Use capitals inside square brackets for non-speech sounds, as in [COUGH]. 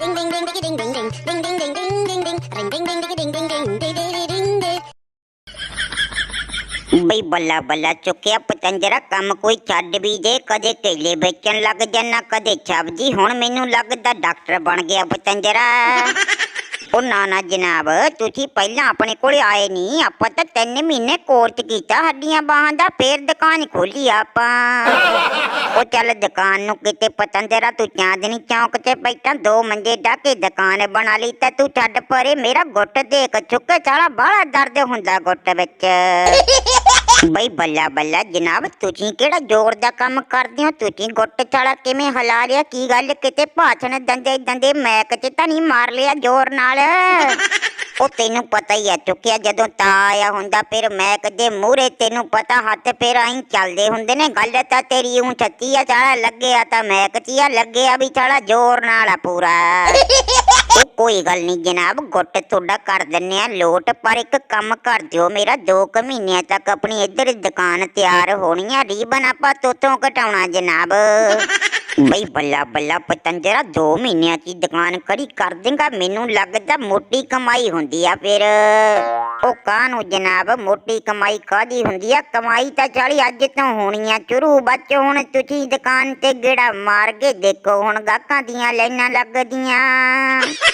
Ding ding ding ding ding ding ding ding ding ding ding ding ding ring ding ding ding ding ding ding ding ding ding ding ਬਈ ਬੱਲਾ ਬੱਲਾ ਚੁੱਕਿਆ ਪਤੰਜਰਾ ਕੰਮ ਕੋਈ ਛੱਡ ਵੀ ਦੇ ਕਦੇ ਕੇਲੇ ਵੇਚਣ ਲੱਗ ਜਾਣਾ ਕਦੇ ਸਬਜ਼ੀ ਹੁਣ ਮੈਨੂੰ ਲੱਗਦਾ ਡਾਕਟਰ ਬਣ ਗਿਆ ਪਤੰਜਰਾ ਉਹ ਨਾ ਨਾ ਜਨਾਬ ਤੁਸੀਂ ਪਹਿਲਾਂ ਆਪਣੇ ਕੋਲੇ ਆਏ ਨਹੀਂ ਆਪਾਂ ਤਾਂ ਤਿੰਨ ਮਹੀਨੇ ਕੋਰਸ ਕੀਤਾ ਹੱਡੀਆਂ ਬਾਹਾਂ ਦਾ ਫੇਰ ਦੁਕਾਨ ਖੋਲੀ ਆਪਾਂ। [LAUGHS] ਉਹ ਚੱਲ ਦੁਕਾਨ ਨੂੰ ਕਿਤੇ ਪਤੰਜਰਾ ਤੂੰ ਚਾਂਦਨੀ ਚੌਂਕ ਤੇ ਬੈਠਾ ਦੋ ਮੰਜੇ ਢਾ ਕੇ ਦੁਕਾਨ ਬਣਾ ਲਈ ਤਾਂ ਤੂੰ ਛੱਡ ਪਰੇ ਮੇਰਾ ਗੁੱਟ ਦੇਖ ਚੁੱਕੇ ਸਾਲਾ ਬਾਹਲਾ ਦਰਦ ਹੁੰਦਾ ਗੁੱਟ ਵਿੱਚ। [LAUGHS] ਬਈ ਬੱਲਾ ਬੱਲਾ, ਜਨਾਬ, ਤੁਸੀਂ ਕਿਹੜਾ ਜ਼ੋਰ ਦਾ ਕੰਮ ਕਰਦੇ ਹੋ? ਤੁਸੀਂ ਗੁੱਟ ਛਾਲਾ ਕਿਵੇਂ ਹਿਲਾ ਲਿਆ? ਕੀ ਗੱਲ? ਕਿਤੇ ਭਾਸ਼ਣ ਦੰਦੇ ਦੰਦੇ ਮੈਕ ਚ ਤਾਂ ਨਹੀਂ ਮਾਰ ਲਿਆ ਜ਼ੋਰ ਨਾਲ? ਉਹ ਤੈਨੂੰ ਪਤਾ ਹੀ ਹੈ ਚੁੱਕਿਆ ਜਦੋਂ ਤਾਂ ਆਇਆ ਹੁੰਦਾ, ਫਿਰ ਮੈਕ ਦੇ ਮੂਹਰੇ ਤੈਨੂੰ ਪਤਾ ਹੱਥ ਫਿਰ ਆਈ ਚੱਲਦੇ ਹੁੰਦੇ ਨੇ। ਗੱਲ ਤਾਂ ਤੇਰੀ ਉਂ ਛੱਤੀ ਆ ਚਾਲਾ ਲੱਗਿਆ ਤਾਂ ਮੈਕ ਚ ਆ, ਲੱਗਿਆ ਵੀ ਚਾਲਾ ਜ਼ੋਰ ਨਾਲ ਆ ਪੂਰਾ। ਕੋਈ ਗੱਲ ਨਹੀਂ ਜਨਾਬ ਗੁੱਟ ਤੁਹਾਡਾ ਕਰ ਦਿੰਨੇ ਆ ਲੋਟ ਪਰ ਇੱਕ ਕੰਮ ਕਰ ਦਿਓ ਮੇਰਾ 2 ਕੁ ਮਹੀਨਿਆਂ ਤੱਕ ਆਪਣੀ ਇੱਧਰ ਦੁਕਾਨ ਤਿਆਰ ਹੋਣੀ ਆ ਰੀਬਨ ਆਪਾਂ ਤੋਤੋਂ ਘਟਾਉਣਾ ਜਨਾਬ। [LAUGHS] ਬਈ ਬੱਲਾ ਬੱਲਾ ਪਤੰਜਰਾ 2 ਮਹੀਨਿਆਂ ਦੀ ਦੁਕਾਨ ਕਰੀ ਕਰ ਦੇਗਾ ਮੈਨੂੰ ਲੱਗਦਾ ਮੋਟੀ ਕਮਾਈ ਹੁੰਦੀ ਆ ਫਿਰ। ਉਹ ਕਾਹਨੂੰ ਜਨਾਬ ਮੋਟੀ ਕਮਾਈ ਕਾਦੀ ਹੁੰਦੀ ਆ? ਕਮਾਈ ਤਾਂ ਚਾਲੀ ਅੱਜ ਤੋਂ ਹੋਣੀ ਆ ਸ਼ੁਰੂ ਬੱਚ ਹੁਣ ਤੁਸੀਂ ਦੁਕਾਨ ਤੇ ਗੇੜਾ ਮਾਰ ਕੇ ਦੇਖੋ ਹੁਣ ਗਾਹਕਾਂ ਦੀਆਂ ਲਾਈਨਾਂ ਲੱਗਦੀਆਂ। [LAUGHS]